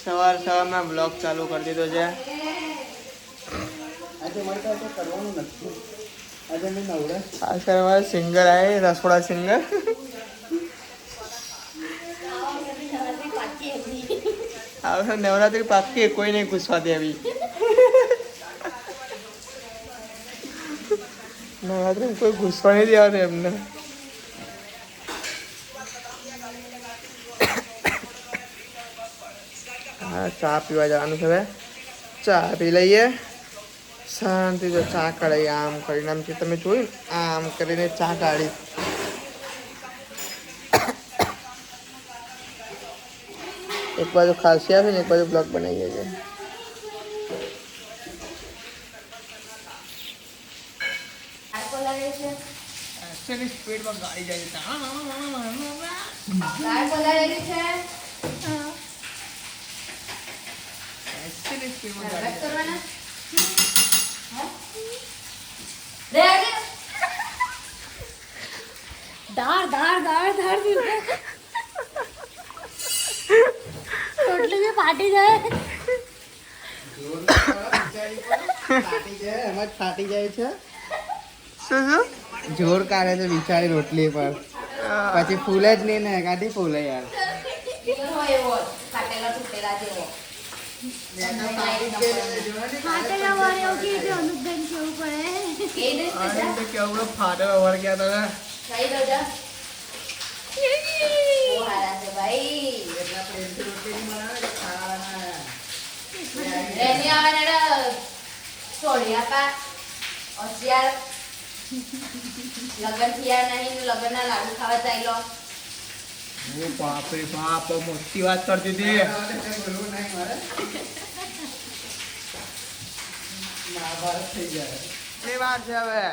સવાર સવારમાં બ્લોગ ચાલુ કરી દીધો છે. ખાસ સિંગર આવે રસોડા સિંગર. હવે નવરાત્રી પાકી કોઈ નહીં ઘૂસવા દેવી. નવરાત્રી કોઈ ઘૂસવા નહીં દેવાનું એમને હા ચા પીવા જવાનું છે હવે ચા પી લઈએ શાંતિ જો ચા કાઢી આમ કરીને આમ છે તમે જોયું આમ કરીને ચા કાઢી એક બાજુ ખાસી આવે ને એક બાજુ બ્લોક બનાવીએ છીએ સ્પીડમાં ગાડી જાય દાળ દાળ દાળ દાળ રોટલી બી ફાટી જાય ફાટી જાય. એમ જ ફાટી જાય છે શું શું? જોર કાઢે છે બિચારી રોટલી પર. પછી ફૂલે જ નહીં ને કાઢી ફૂલે યાર. ફાટેલો વળ ગયા લગન થયા નહીં લગનના લાડુ ખાવા ચાલો ઓ બાપ રે બાપ મોટી વાત કરતી હતી. મહાભારત થઈ જાય કેટલી વાર છે હવે?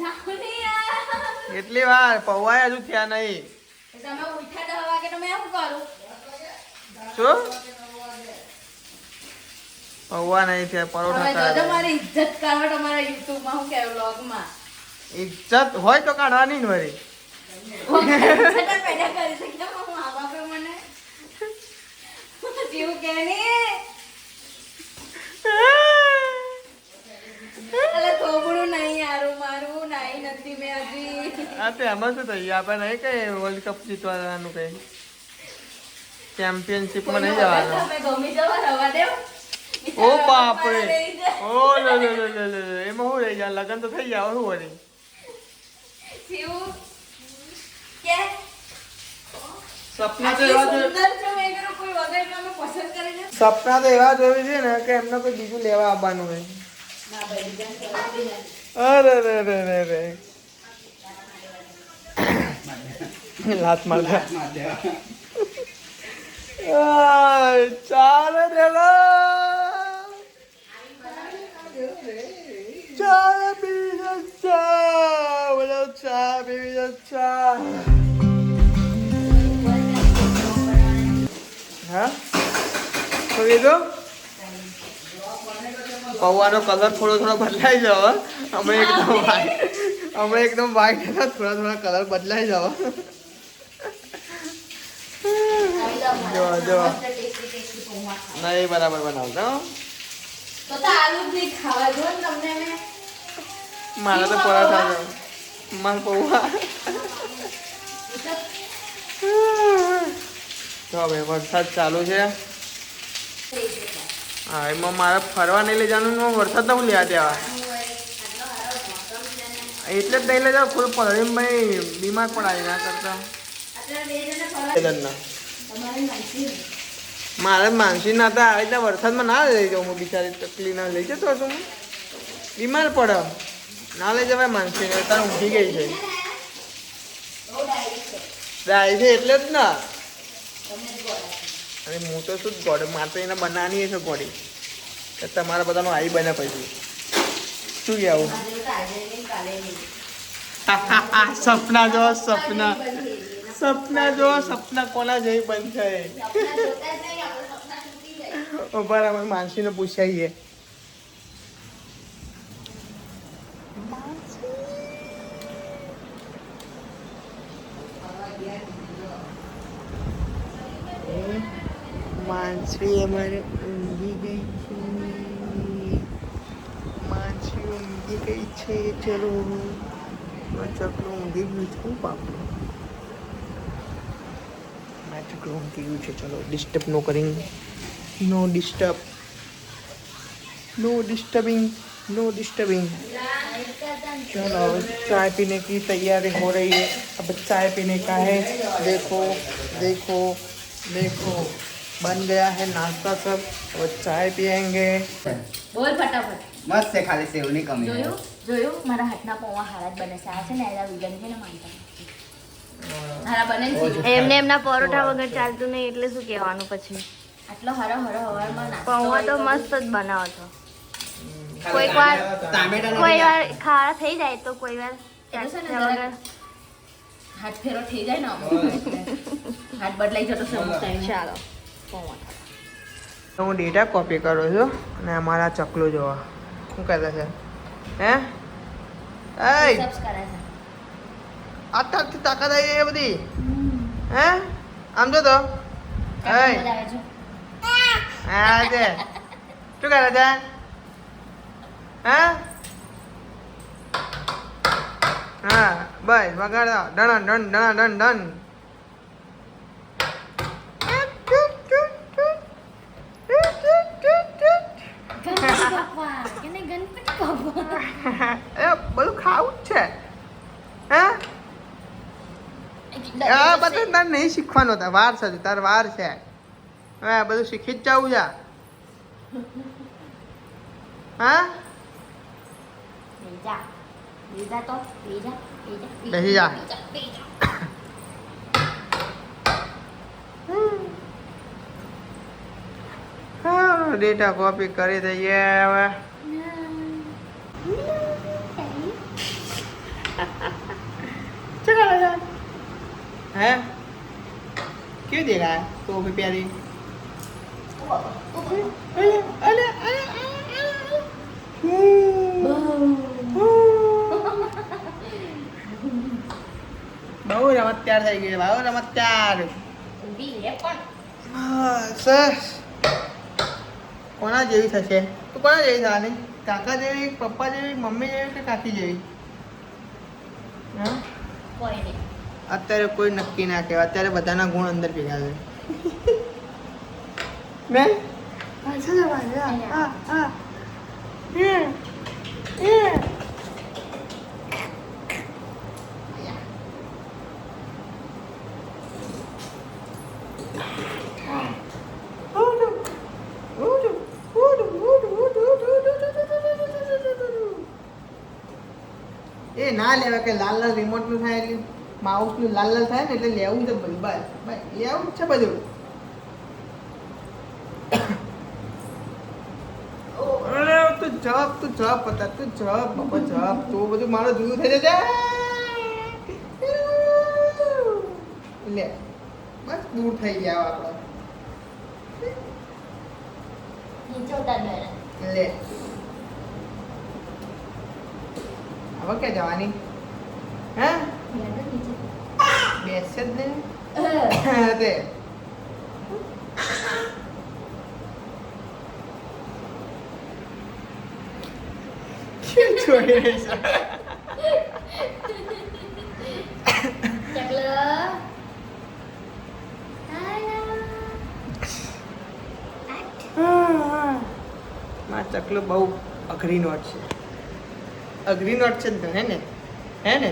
એટલી કેટલી વાર? પૌવાય હજુ થયા નહીં. શું પૌવા નહીં થયા પરોઠા. મારી ઇજ્જત કરવા તમારા યુટ્યુબ હું કે વ્લોગમાં ઇજ્જત હોય તો કાઢવાની ને વળી. એમાં શું થઈ આપણે નહીં કઈ વર્લ્ડ કપ જીતવાનું કઈ? ચેમ્પિયનશિપમાં નહીં જવાનું. ઓ બાપ રે ઓ લો લો લો લો લો એમાં શું રહી લગન તો થઈ જાય શું વળી? કે સપના તો આટલી એવા જો- સુંદર છે મેં કીધું કોઈ વગર એટલે અમે પસંદ કરીને સપના તો એવા જોયું છે ને કે એમને કોઈ બીજું લેવા આવવાનું હોય ના ભાઈ બીજા નથી અરે રે રે રે રે લાત મારતા માં દેવા આય, ચાલે રેલા ચા પી જા, ચા બોલો ચા પી જા, ચા કીધું પૌવાનો કલર થોડો થોડો બદલાઈ જાવ. અમે એકદમ વાઈટ અમે એકદમ વ્હાઈટ હતા થોડા થોડા કલર બદલાઈ જાવ. જો, જો. નહીં બરાબર બનાવજો. મારે તો પરાઠા જો મારે પૌવા. તો હવે વરસાદ ચાલુ છે. હા એમાં મારે ફરવા નહીં લઈ જવાનું વરસાદ હું લેવા દેવા. એટલે જ નહીં લઈ જાવ ફૂલ પલળીને ભાઈ બીમાર પડાય ના કરતા. મારે માનસી ના હતા આવી રીતે વરસાદમાં ના લઈ જાઉં હું બિચારી તકલીફ ના લઈ જતો છું હું? બીમાર પડે. ના લઈ જવાય માનસી ને તાર ઊંઘી ગઈ છે. ડાય છે એટલે જ ના. અને હું તો શું ગોડ, મારે તો એને બનાવવાની છે ગોડી. કે તમારા બધાનો આવી બને પછી. શું કહેવું સપના જો, સપના. સપના જો, સપના કોના જેવી બંધ થાય બરાબર માનસીને પૂછાઈએ. માનસી અમારે ઊંઘી ગઈ છે માનસી ઊંઘી ગઈ છે ચલો ચકલું ઊંઘી ગયું છે હું બાપુ મેં ચકલું ઊંઘી ગયું છે ચલો ડિસ્ટર્બ નો કરિંગ no disturb no disturbing no disturbing चलो अब चाय पीने की तैयारी हो रही है अब चाय पीने का है देखो देखो देखो बन गया है नाश्ता सब अब चाय पियेंगे બોલ ફટાફટ મસ્ત છે ખાલી સેવની કમી છે. જોયું જોયું મારા હાથના પૌવા હારા જ બને છે આ છે ને એના વિલન છે ને માનતા નથી. હારા બને ને સીધું. એમને એમના પરોઠા વગર ચાલતું નહીં એટલે શું કહેવાનું પછી આટલો હારો હારો હવારમાં નાસ્તો પૌવા તો હોય મસ્ત જ બનાવો છો ખાલી કોઈક વાર ટામેટાનો કોઈ બી વાર ખારા થઈ જાય તો કોઈ વાર એટલે છે ને ચાખ્યા વગર હાથ ફેરો થઈ જાય ને આમ. એટલે હાથ બદલાઈ જતો છે અમુક ટાઈમે. ચાલો પૌવા હું ડેટા કોપી કરું છું અને અમારા ચકલું જોવા. શું કરે છે? હે? અત્યારથી તાકાત આવી ગઈ એ બધી? હે? આમ જો તો. હા છે? શું કરે છે? હા? હા બસ વગાડો. ડણ ડણ ડણ ડણ ડણ ગણપતિ બાપ્પા કે નહીં ગણપતિ બાપ્પા એ બધું ખાવું જ છે હે આ બધું તારે નહીં શીખવાનું તાર વાર છે તાર વાર છે. હવે આ બધું શીખી જ જવું છે. હા? બેસી જા. ડેટા કોપી કરી દઈએ હવે. હે? કેવી દેખાય ટોપી પહેરી બહુ રમત્યાર થઈ ગઈ બહુ રમત્યાર. સરસ. કોના જેવી થશે? તું કોના જેવી થવાની કાકા જેવી પપ્પા જેવી મમ્મી જેવી કે કાકી જેવી? હા? અત્યારે કોઈ નક્કી ના કહેવાય. અત્યારે બધાના ગુણ અંદર ભેગા છે મેં? એ ના લેવા કે લાલ લાલ રિમોટનું થાય એટલે. માઉસનું લાલ લાલ થાય ને એટલે લેવું છે બધું બસ લેવું જ છે બધું. તું જવાબ તું જવાબ હતા તું જવાબ બાપા જવાબ તું બધું મારો જુદું થઈ જશે લે બસ દૂર થઈ ગયા આપણે. લે. હવે ક્યાં જવાની? હે? જ. બેસે જ નહીં. તે છોડી રહી છે. માં ચકલું બહુ અઘરી નોટ છે. અઘરી નોટ છે ને હે ને? હે ને?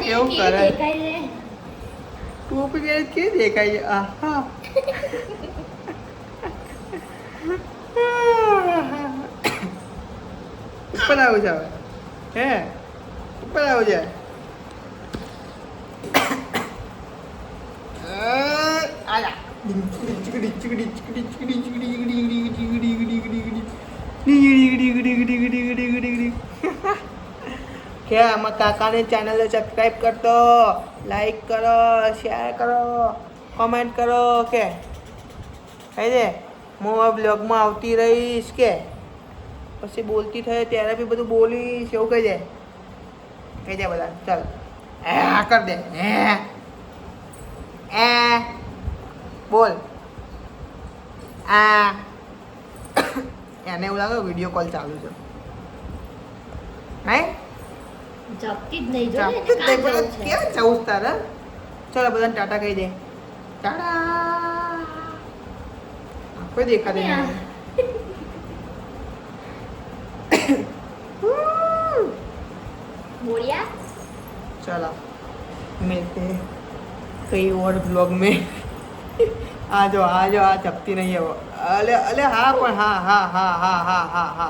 કેવું કરે ટોપ કે કે દેખાય છે આહા ઉપર આવું છે હે ઉપર આવું છે આલા ડિચકડી ડિચકડી ડિચકડી ડિચકડી ડિચકડી કે આમાં કાકાની ચેનલને સબસ્ક્રાઈબ કરતો. લાઈક કરો શેર કરો કોમેન્ટ કરો કે. દે હું આ બ્લોગમાં આવતી રહીશ કે. પછી બોલતી થાય ત્યારે બી બધું બોલીશ, એવું કહી દે. કહી દે બધા, ચાલ. એ, આ કર દે. એ. એ. બોલ. આ. એને એવું લાગે વીડિયો કોલ ચાલુ છે. હે જપતી જ નહીં જો ચાલ, ને, તે કાં પેલા જવું છે. કેમ જવું છે તારે ચાલો બધાને ટાટા કહી દે ટાટા કોઈ દેખાતી અને આ નહીં બોળિયા चलो मिलते हैं कई और ब्लॉग में आ जाओ आ जाओ आ चपती नहीं है वो अले अले हाँ पर हाँ हाँ हाँ हाँ हाँ हाँ हाँ